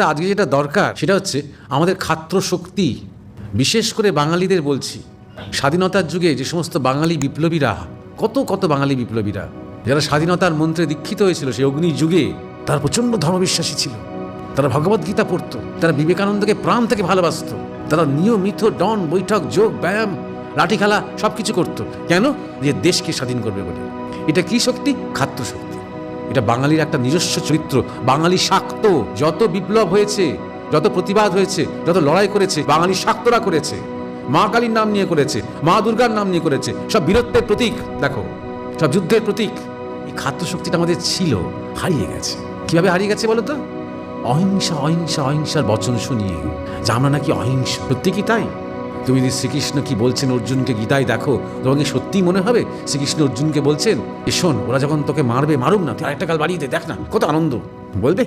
স্বাধীনতা আজকে যেটা দরকার, সেটা হচ্ছে আমাদের খাত্র শক্তি। বিশেষ করে বাঙালিদের বলছি, স্বাধীনতার যুগে যে সমস্ত বাঙালি বিপ্লবীরা, কত কত বাঙালি বিপ্লবীরা, যারা স্বাধীনতার মন্ত্রে দীক্ষিত হয়েছিল সেই অগ্নি যুগে, তারা প্রচণ্ড ধর্মবিশ্বাসী ছিল। তারা ভগবদ্গীতা পড়তো, তারা বিবেকানন্দকে প্রাণ থেকে ভালোবাসতো, তারা নিয়মিত ডন, বৈঠক, যোগ, ব্যায়াম, লাঠি খেলা সব কিছু করতো। কেন? যে দেশকে স্বাধীন করবে বলে। এটা কি শক্তি? খাদ্য শক্তি। এটা বাঙালির একটা নিজস্ব চরিত্র, বাঙালি শাক্ত। যত বিপ্লব হয়েছে, যত প্রতিবাদ হয়েছে, যত লড়াই করেছে, বাঙালি শাক্তরা করেছে। মা কালীর নাম নিয়ে করেছে, মা দুর্গার নাম নিয়ে করেছে। সব বীরত্বের প্রতীক, দেখো, সব যুদ্ধের প্রতীক। এই খাদ্য শক্তিটা আমাদের ছিল, হারিয়ে গেছে। কীভাবে হারিয়ে গেছে বলো তো? অহিংসা অহিংসা, অহিংসার বচন শুনিয়ে। যে আমরা নাকি অহিংস। সত্যি কি তাই? তুমি যদি শ্রীকৃষ্ণ কি বলছেন অর্জুনকে গীতায় দেখো তোমাকে সত্যিই মনে হবে? শ্রীকৃষ্ণ অর্জুনকে বলছেন, এ শোন, ওরা যখন তোকে মারবে, মারুক না, তুই আরেকটা কাল বাড়িয়ে দে, দেখ না, কত আনন্দ। বলবে?